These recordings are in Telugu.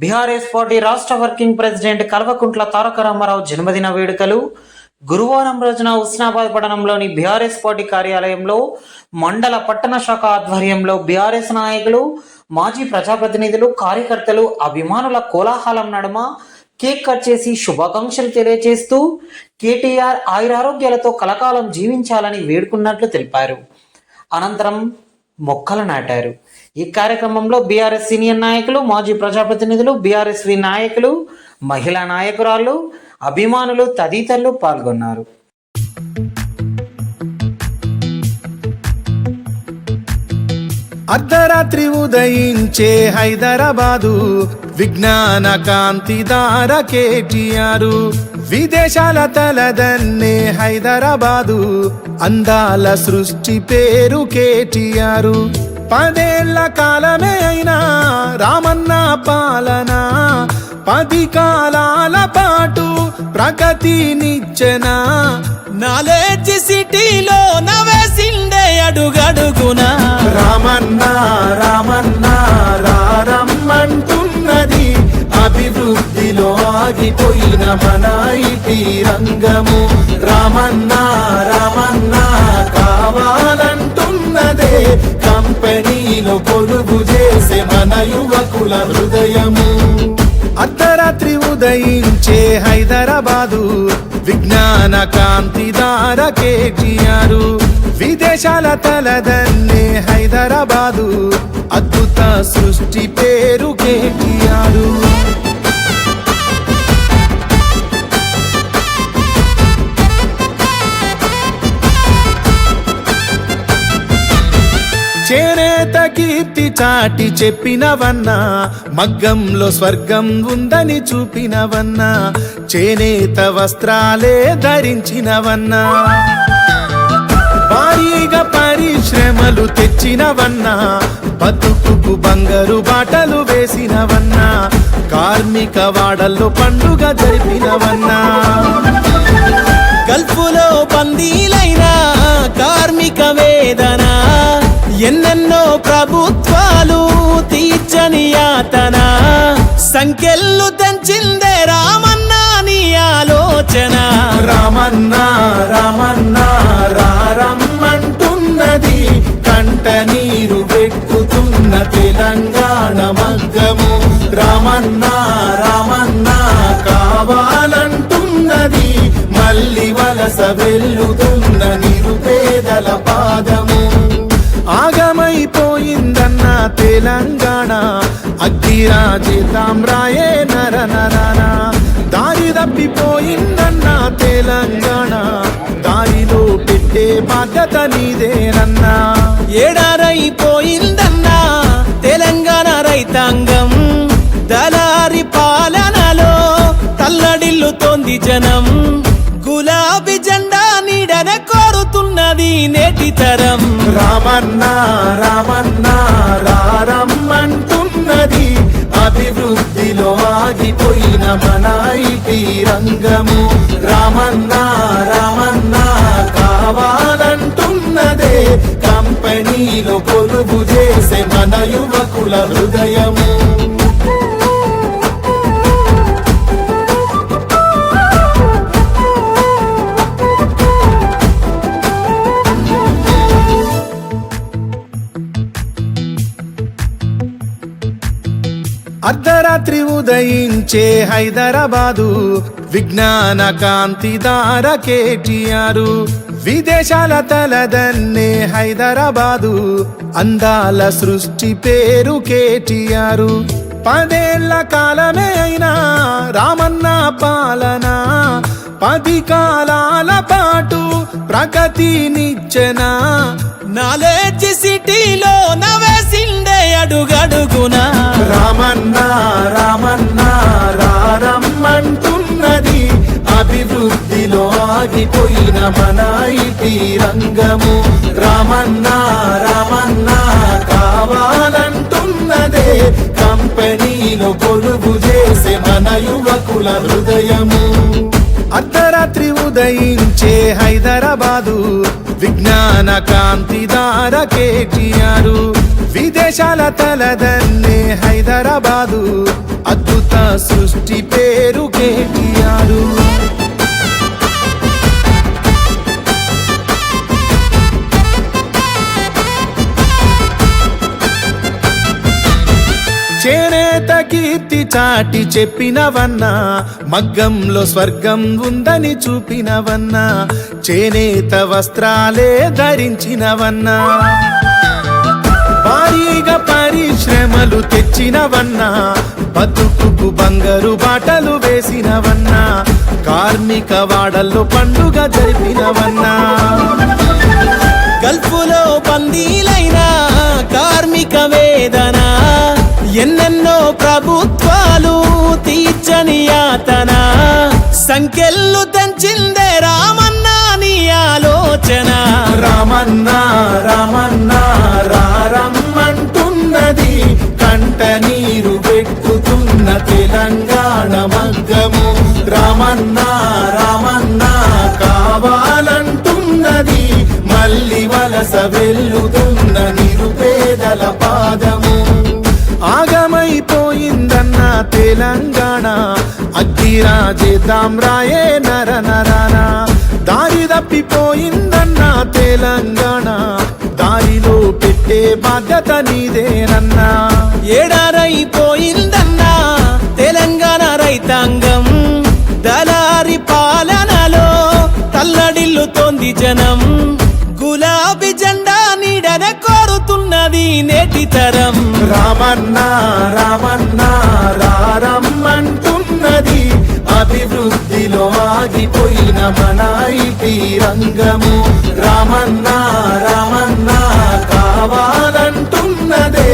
బీఆర్ఎస్ పార్టీ రాష్ట్ర వర్కింగ్ ప్రెసిడెంట్ కల్వకుంట్ల తారక రామారావు జన్మదిన వేడుకలు. గురువారం రోజున ఉస్నాబాద్ పట్టణంలోని బీఆర్ఎస్ పార్టీ కార్యాలయంలో మండల పట్టణ శాఖ ఆధ్వర్యంలో బీఆర్ఎస్ నాయకులు మాజీ ప్రజాప్రతినిధులు కార్యకర్తలు అభిమానుల కోలాహలం నడుమ కేక్ కట్ చేసి శుభాకాంక్షలు తెలియజేస్తూ కేటీఆర్ ఆయురారోగ్యాలతో కలకాలం జీవించాలని వేడుకున్నట్లు తెలిపారు. అనంతరం మొక్కలు నాటారు. ఈ కార్యక్రమంలో బీఆర్ఎస్ సీనియర్ నాయకులు మాజీ ప్రజాప్రతినిధులు బీఆర్ఎస్వి నాయకులు మహిళా నాయకురాలు అభిమానులు తదితరులు పాల్గొన్నారు. అర్ధరాత్రి ఉదయించే హైదరాబాదు విజ్ఞాన కాంతిదార కేటీఆర్. విదేశాల తలదన్నే హైదరాబాదు అందాల సృష్టి పేరు కేటీఆర్. పదేళ్ళ కాలమే అయినా రామన్న పాలన పది కాలాల పాటు ప్రగతినిచ్చెన? నాలెడ్జ్ సిటీలో నవేసిండే అడుగడుగునా? రామన్న రామన్న రారమ్మంటున్నది. అభివృద్ధిలో ఆగిపోయిన మన ఇటీ రంగము. రామన్న రామన్న కావాలంటున్నదే. నీలో పొరుగు చేసే మన యువకుల హృదయము. అర్ధరాత్రి ఉదయించే హైదరాబాదు విజ్ఞాన కాంతిదార కేటీఆర్. విదేశాల తలదన్నే హైదరాబాదు అద్భుత సృష్టి పేరు కేటీఆర్. చేనేత కీర్తి చాటి చెప్పినవన్నా మగ్గంలో స్వర్గం ఉందని చూపినవన్నా చేనేత వస్త్రాలే ధరించినవన్నా. భారీగా పరిశ్రమలు తెచ్చినవన్నా బతుకుకు బంగారు బాటలు వేసినవన్నా కార్మిక వాడల్లో పండుగ జరిపినవన్నా. గల్ఫులో పంది యాతన సంఖ్యలు తెంచిందే రామన్నా నీ ఆలోచన. రామన్న రామన్న రారమ్మంటున్నది. కంట నీరు పెట్టుతున్న తెలంగాణ మగ్గము. రామన్న రామన్న కావాలంటున్నది. మళ్ళీ వలస వెల్లుతున్న నిరుపేదల పాదము. ఆగమైపోయిందన్న తెలంగాణ. అగ్గిరాజేతాం రాయే నర నరనా. దారి తప్పిపోయిందన్న తెలంగాణ. దారిలో పెట్టే బాధ్యత నీదేనన్నా. ఏడారైపోయిందన్నా తెలంగాణ రైతాంగం. దళారి పాలనలో తల్లడిల్లుతోంది జనం. గులాబీ జెండా నీడన కోరుతున్నది నేటి తరం. రామన్న రామన్న. బనాయి తీరంగము రామన్నా రామన్నా రామన్న రామన్న కావాలంటున్నదే. కంపెనీలో కొలుగు చేసే మన యువకుల హృదయము. అర్ధరాత్రి ఉదయించే హైదరాబాదు విజ్ఞాన కాంతిదార కేటీఆర్. విదేశాల తలదన్నే హైదరాబాదు అందాల సృష్టి పేరు కేటీఆర్. పదేళ్ళ కాలమే అయినా రామన్న పాలన పది కాలాల పాటు ప్రగతినిచ్చెన నాలెడ్జ్ సిటీలో నవే అడుగడుగునా? రామన్న రామన్న రారమ్మంటున్నది. అభివృద్ధి ఆగిపోయిన మన ఇటీ రంగము. రామన్న రామన్న కావాలంటున్నదే. కంపెనీలో కొలువు చేసే మన యువకుల హృదయము. అర్ధరాత్రి ఉదయించే హైదరాబాదు విజ్ఞాన కాంతిదార కేటీఆర్. విదేశాల తలదన్నే హైదరాబాదు. అద్భుత సృష్టి పేరు కీర్తి చాటి చెప్పినవన్నా మగ్గంలో స్వర్గం ఉందని చూపినవన్నా చేనేత వస్త్రాలే ధరించినవన్నా. భారీగా పరిశ్రమలు తెచ్చినవన్నా బతుకుకు బంగారు బాటలు వేసినవన్నా కార్మిక వాడల్లో పండుగ జరిపినవన్నా. గల్ఫులో బందీలైన కార్మిక వేదన ప్రభుత్వాలు తీర్చని యాతన. సంఖ్యలు తెంచిందే రామన్నా నీ ఆలోచన. రామన్న రామన్న రారమ్మంటున్నది. కంట నీరు పెట్టుతున్న తెలంగాణ మగ్గము. రామన్న రామన్న కావాలంటున్నది. మళ్ళీ వలస వెల్లుతున్న తెలంగాణ. అగ్గిరాజేద్దాం రాయే నర నరాన. దారి తప్పిపోయిందన్న తెలంగాణ. దారిలో పెట్టే బాధ్యత నీదేనన్నా. ఏడారైపోయిందన్నా తెలంగాణ రైతాంగం. దళారి పాలనలో తల్లడిల్లుతోంది జనం. గులాబీ జెండా నీడన కోరుతున్నది నేటి తరం. రామన్న రామన్న. ఆగిపోయిన మన ఐటీ రంగము రామన్న రామన్న కావాలంటున్నదే.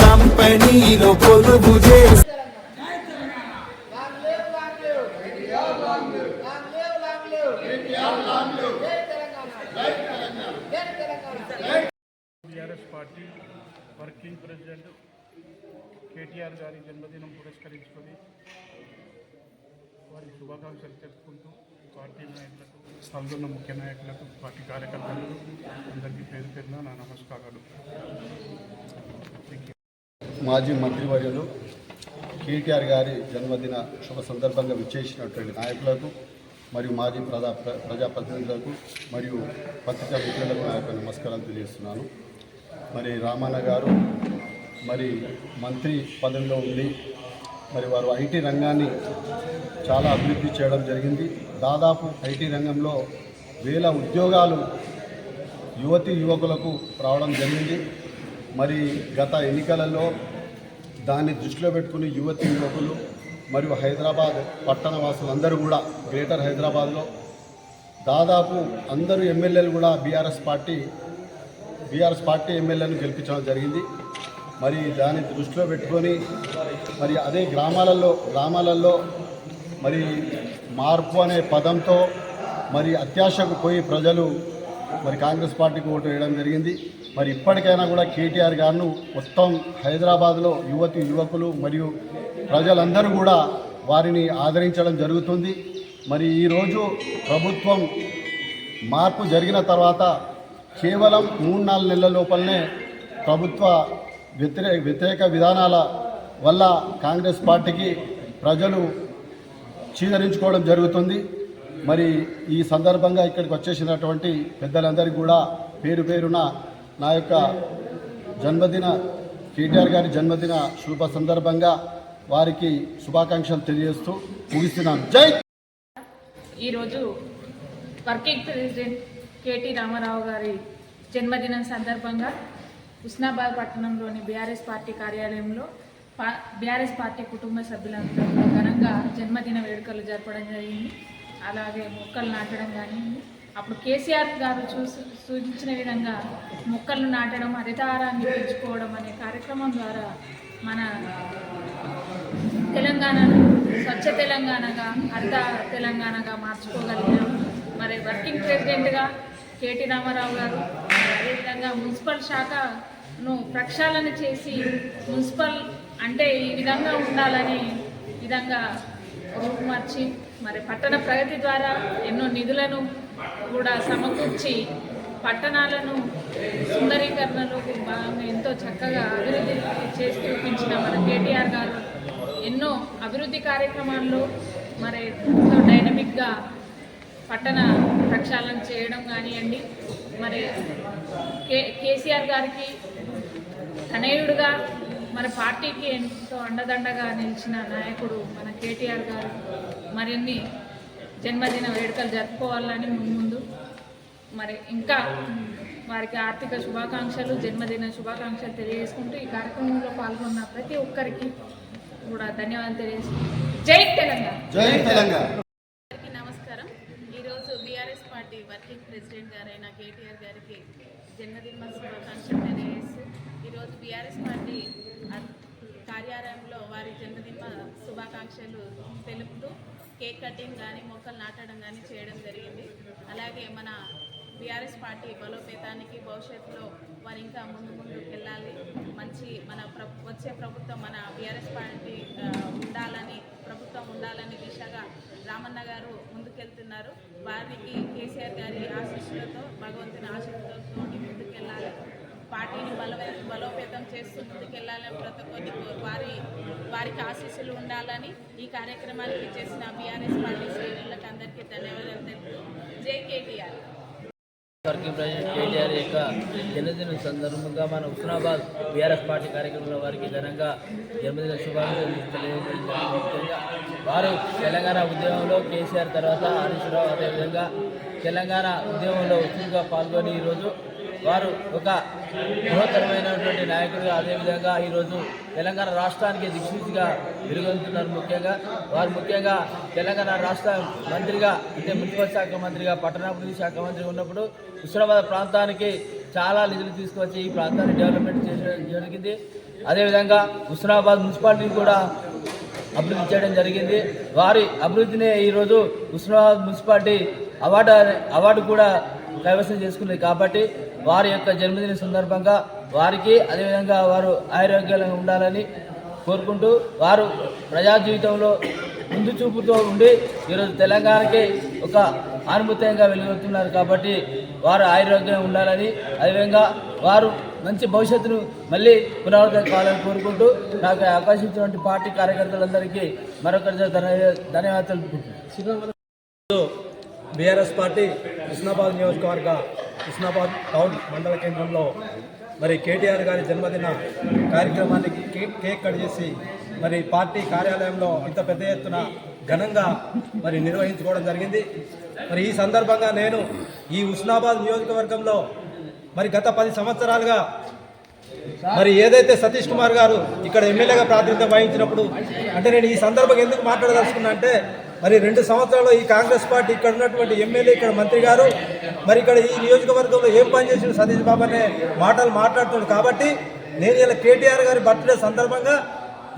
కంపెనీలో పొదుపు చేసి TRS party working president KTR గారి జన్మదినం పురస్కరించుకొని వారి శుభాకాంక్షలు తెలుపుకుంటూ పార్టీ నాయకులకు పాల్గొన్న ముఖ్య నాయకులకు పార్టీ కార్యకర్తలకు అందరికీ పేరు పేరున నా నమస్కారాలు. మాజీ మంత్రివర్యులు కేటీఆర్ గారి జన్మదిన శుభ సందర్భంగా విచ్చేసినటువంటి నాయకులకు మరియు మాజీ ప్రజా ప్ర- ప్రజాప్రతినిధులకు మరియు పత్రికా మిత్రులకు నా యొక్క నమస్కారాలు తెలియజేస్తున్నాను. మరి రామన్న గారు మరి మంత్రి పదవిలో ఉండి మరి వారు ఐటీ రంగాన్ని చాలా అభివృద్ధి చేయడం జరిగింది. దాదాపు ఐటీ రంగంలో వేల ఉద్యోగాలు యువతి యువకులకు రావడం జరిగింది. మరి గత ఎన్నికలలో దాన్ని దృష్టిలో పెట్టుకుని యువతి యువకులు మరియు హైదరాబాద్ పట్టణ వాసులందరూ కూడా గ్రేటర్ హైదరాబాద్లో దాదాపు అందరూ ఎమ్మెల్యేలు కూడా బీఆర్ఎస్ పార్టీ బీఆర్ఎస్ పార్టీ ఎమ్మెల్యేను గెలిపించడం జరిగింది. మరి దాన్ని దృష్టిలో పెట్టుకొని మరి అదే గ్రామాలలో గ్రామాలలో మరి మార్పు అనే పదంతో మరి అత్యాశకు పోయి ప్రజలు మరి కాంగ్రెస్ పార్టీకి ఓటు వేయడం జరిగింది. మరి ఇప్పటికైనా కూడా కేటీఆర్ గారు మొత్తం హైదరాబాద్లో యువతి యువకులు మరియు ప్రజలందరూ కూడా వారిని ఆదరించడం జరుగుతుంది. మరి ఈరోజు ప్రభుత్వం మార్పు జరిగిన తర్వాత కేవలం మూడు నాలుగు నెలల లోపలనే ప్రభుత్వ వ్యతిరేక వ్యతిరేక విధానాల వల్ల కాంగ్రెస్ పార్టీకి ప్రజలు స్వీకరించుకోవడం జరుగుతుంది. మరి ఈ సందర్భంగా ఇక్కడికి వచ్చేసినటువంటి పెద్దలందరికీ కూడా పేరు పేరున నా యొక్క జన్మదిన కేటీఆర్ గారి జన్మదిన శుభ సందర్భంగా వారికి శుభాకాంక్షలు తెలియజేస్తూ ముగిస్తున్నాను. జై ఈరోజు వర్కింగ్ ప్రెసిడెంట్ కేటీ రామారావు గారి జన్మదినం సందర్భంగా హుస్నాబాద్ పట్టణంలోని బీఆర్ఎస్ పార్టీ కార్యాలయంలో పా బీఆర్ఎస్ పార్టీ కుటుంబ సభ్యులందరూ ఘనంగా జన్మదిన వేడుకలు జరపడం జరిగింది. అలాగే మొక్కలు నాటడం కానీ అప్పుడు కేసీఆర్ గారు చూసి సూచించిన విధంగా మొక్కలు నాటడం హరితారాన్ని పెంచుకోవడం అనే కార్యక్రమం ద్వారా మన తెలంగాణను స్వచ్ఛ తెలంగాణగా హరిత తెలంగాణగా మార్చుకోగలిగాము మరి వర్కింగ్ ప్రెసిడెంట్గా కేటీ రామారావు గారు అదేవిధంగా మున్సిపల్ శాఖను ప్రక్షాళన చేసి మున్సిపల్ అంటే ఈ విధంగా ఉండాలని విధంగా రూపుమార్చి మరి పట్టణ ప్రగతి ద్వారా ఎన్నో నిధులను కూడా సమకూర్చి పట్టణాలను సుందరీకరణలో భాగంగా ఎంతో చక్కగా అభివృద్ధి చేసి చూపించిన మన కేటీఆర్ గారు ఎన్నో అభివృద్ధి కార్యక్రమాల్లో మరి ఎంతో డైనమిక్గా పట్టణ ప్రక్షాళన చేయడం కానివ్వండి మరి కే కేసీఆర్ గారికి తనయుడుగా మన పార్టీకి ఎంతో అండదండగా నిలిచిన నాయకుడు మన కేటీఆర్ గారు మరిన్ని జన్మదిన వేడుకలు జరుపుకోవాలని ముందు మరి ఇంకా వారికి ఆర్థిక శుభాకాంక్షలు జన్మదిన శుభాకాంక్షలు తెలియజేసుకుంటూ ఈ కార్యక్రమంలో పాల్గొన్న ప్రతి ఒక్కరికి కూడా ధన్యవాదాలు తెలియజేసుకుంటూ జై తెలంగాణ. జై తెలంగాణ. అందరికీ నమస్కారం. ఈరోజు బీఆర్ఎస్ పార్టీ వర్కింగ్ ప్రెసిడెంట్ గారైన కేటీఆర్ గారికి జన్మదిన శుభాకాంక్షలు తెలియజేస్తూ ఈరోజు బీఆర్ఎస్ పార్టీ కార్యాలయంలో వారి జన్మదిన శుభాకాంక్షలు తెలుపుతూ కేక్ కటింగ్ కానీ మొక్కలు నాటడం కానీ చేయడం జరిగింది. అలాగే మన బీఆర్ఎస్ పార్టీ బలోపేతానికి భవిష్యత్తులో వారు ఇంకా ముందు ముందుకు వెళ్ళాలి మంచి మన వచ్చే ప్రభుత్వం మన బీఆర్ఎస్ పార్టీ ఉండాలని ప్రభుత్వం ఉండాలని దిశగా రామన్న గారు ముందుకెళ్తున్నారు. వారికి కేసీఆర్ గారి ఆశీస్సులతో భగవంతుని ఆశీస్సులతో ముందుకెళ్ళాలి. పార్టీని బలవే బలోపేతం చేస్తూ ముందుకెళ్ళాలని ప్రతి ఒక్కరి వారి వారికి ఆశీస్సులు ఉండాలని ఈ కార్యక్రమానికి చేసిన బీఆర్ఎస్ పార్టీ శ్రేణులకు అందరికీ ధన్యవాదాలు తెలుపుతూ జై కేటీఆర్. వర్కింగ్ ప్రెసిడెంట్ కేటీఆర్ యొక్క జన్మదిన సందర్భంగా మన హుస్నాబాద్ బీఆర్ఎస్ పార్టీ కార్యక్రమంలో వారికి ఘనంగా జన్మదిన శుభాకాంక్షలు తెలియజేయడం వారు. తెలంగాణ ఉద్యమంలో కేసీఆర్ తర్వాత హరీష్ రావు అదేవిధంగా తెలంగాణ ఉద్యమంలో చురుగ్గా పాల్గొని ఈరోజు వారు ఒక బృహత్తరమైనటువంటి నాయకుడిగా అదేవిధంగా ఈరోజు తెలంగాణ రాష్ట్రానికి దిక్సూచిగా వెలుగొందుతున్నారు ముఖ్యంగా. వారు ముఖ్యంగా తెలంగాణ రాష్ట్ర మంత్రిగా అంటే మున్సిపల్ శాఖ మంత్రిగా పట్టణాభివృద్ధి శాఖ మంత్రి ఉన్నప్పుడు హుస్నాబాద్ ప్రాంతానికి చాలా నిధులు తీసుకొచ్చి ఈ ప్రాంతాన్ని డెవలప్మెంట్ చేయడం జరిగింది. అదేవిధంగా హుస్నాబాద్ మున్సిపాలిటీని కూడా అభివృద్ధి చేయడం జరిగింది. వారి అభివృద్ధిని ఈరోజు హుస్నాబాద్ మున్సిపాలిటీ అవార్డు అవార్డు కూడా కైవసం చేసుకున్నది. కాబట్టి వారి యొక్క జన్మదిన సందర్భంగా వారికి అదేవిధంగా వారు ఆరోగ్యంగా ఉండాలని కోరుకుంటూ వారు ప్రజా జీవితంలో ముందు చూపుతో ఉండి ఈరోజు తెలంగాణకి ఒక ఆనుభూతంగా వెలువడుతున్నారు కాబట్టి వారు ఆరోగ్యంగా ఉండాలని అదేవిధంగా వారు మంచి భవిష్యత్తును మళ్ళీ పునరావృతం కావాలని కోరుకుంటూ నాకు ఈ అవకాశం ఇచ్చినటువంటి పార్టీ కార్యకర్తలందరికీ మరొకరి ధన్య- ధన్యవాదాలు. బీఆర్ఎస్ పార్టీ హుస్నాబాద్ నియోజకవర్గ కృష్ణాబాద్ టౌన్ మండల కేంద్రంలో మరి కేటీఆర్ గారి జన్మదిన కార్యక్రమాన్ని కేక్ కేక్ కట్ చేసి మరి పార్టీ కార్యాలయంలో ఇంత పెద్ద ఎత్తున ఘనంగా మరి నిర్వహించుకోవడం జరిగింది. మరి ఈ సందర్భంగా నేను ఈ హుస్నాబాద్ నియోజకవర్గంలో మరి గత పది సంవత్సరాలుగా మరి ఏదైతే సతీష్ కుమార్ గారు ఇక్కడ ఎమ్మెల్యేగా ప్రాతినిధ్యం వహించినప్పుడు అంటే నేను ఈ సందర్భంగా ఎందుకు మాట్లాడదలుచుకున్నా అంటే మరి రెండు సంవత్సరాలు ఈ కాంగ్రెస్ పార్టీ ఇక్కడ ఉన్నటువంటి ఎమ్మెల్యే ఇక్కడ మంత్రి గారు మరి ఇక్కడ ఈ నియోజకవర్గంలో ఏం పని చేసిన సతీష్ బాబు అనే మాటలు మాట్లాడుతున్నాడు కాబట్టి నేను ఇలా కేటీఆర్ గారి బర్త్డే సందర్భంగా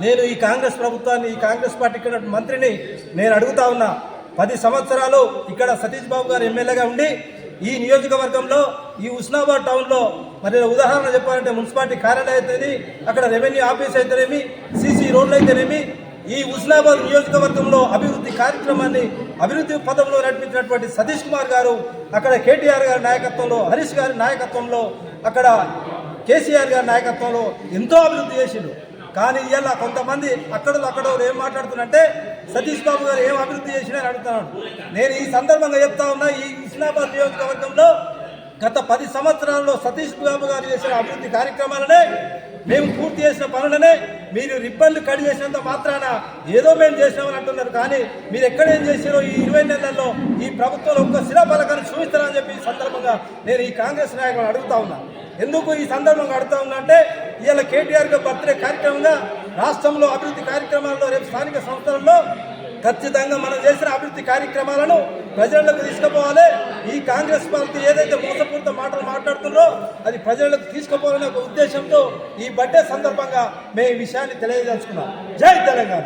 నేను ఈ కాంగ్రెస్ ప్రభుత్వాన్ని ఈ కాంగ్రెస్ పార్టీ ఇక్కడ మంత్రిని నేను అడుగుతా ఉన్నా. పది సంవత్సరాలు ఇక్కడ సతీష్ బాబు గారు ఎమ్మెల్యేగా ఉండి ఈ నియోజకవర్గంలో ఈ ఉస్నాబాద్ టౌన్లో మరి ఉదాహరణ చెప్పాలంటే మున్సిపాలిటీ కార్యాలయం అయితేనేమి అక్కడ రెవెన్యూ ఆఫీస్ అయితేనేమి సీసీ రోడ్లు అయితేనేమి ఈ హుస్నాబాద్ నియోజకవర్గంలో అభివృద్ధి కార్యక్రమాన్ని అభివృద్ధి పదంలో నడిపించినటువంటి సతీష్ కుమార్ గారు అక్కడ కేటీఆర్ గారి నాయకత్వంలో హరీష్ గారి నాయకత్వంలో అక్కడ కేసీఆర్ గారి నాయకత్వంలో ఎంతో అభివృద్ధి చేసిండు. కానీ ఇలా కొంతమంది అక్కడ అక్కడ ఏం మాట్లాడుతున్నంటే సతీష్ బాబు గారు ఏం అభివృద్ధి చేసినా అని అడుగుతున్నాడు. నేను ఈ సందర్భంగా చెప్తా ఉన్నా ఈ హుస్నాబాద్ నియోజకవర్గంలో గత పది సంవత్సరాల్లో సతీష్ బాబు గారు చేసిన అభివృద్ధి కార్యక్రమాలనే మేము పూర్తి చేసిన పనులనే మీరు రిబ్బన్లు కట్ చేసినంత మాత్రాన ఏదో మేము చేసినామని అంటున్నారు. కానీ మీరు ఎక్కడేం చేసారో ఈ ఇరవై నెలల్లో ఈ ప్రభుత్వంలో ఒక్క శిలాఫలకాన్ని చూపిస్తారని చెప్పి ఈ సందర్భంగా నేను ఈ కాంగ్రెస్ నాయకులను అడుగుతా ఉన్నా. ఎందుకు ఈ సందర్భంగా అడుగుతా ఉన్నా అంటే ఇవాళ కేటీఆర్ గారి బర్త్డే కార్యక్రమంగా రాష్ట్రంలో అభివృద్ధి కార్యక్రమాల్లో రేపు స్థానిక సంస్థలలో ఖచ్చితంగా మనం చేసిన అభివృద్ధి కార్యక్రమాలను ప్రజలకు తీసుకుపోవాలి. ఈ కాంగ్రెస్ పార్టీ ఏదైతే మోసపూరిత మాటలు మాట్లాడుతుందో అది ప్రజలకు తీసుకుపోవాలనే ఒక ఉద్దేశంతో ఈ బర్త్డే సందర్భంగా మేము ఈ విషయాన్ని తెలియదలుచుకున్నాం జై తెలంగాణ.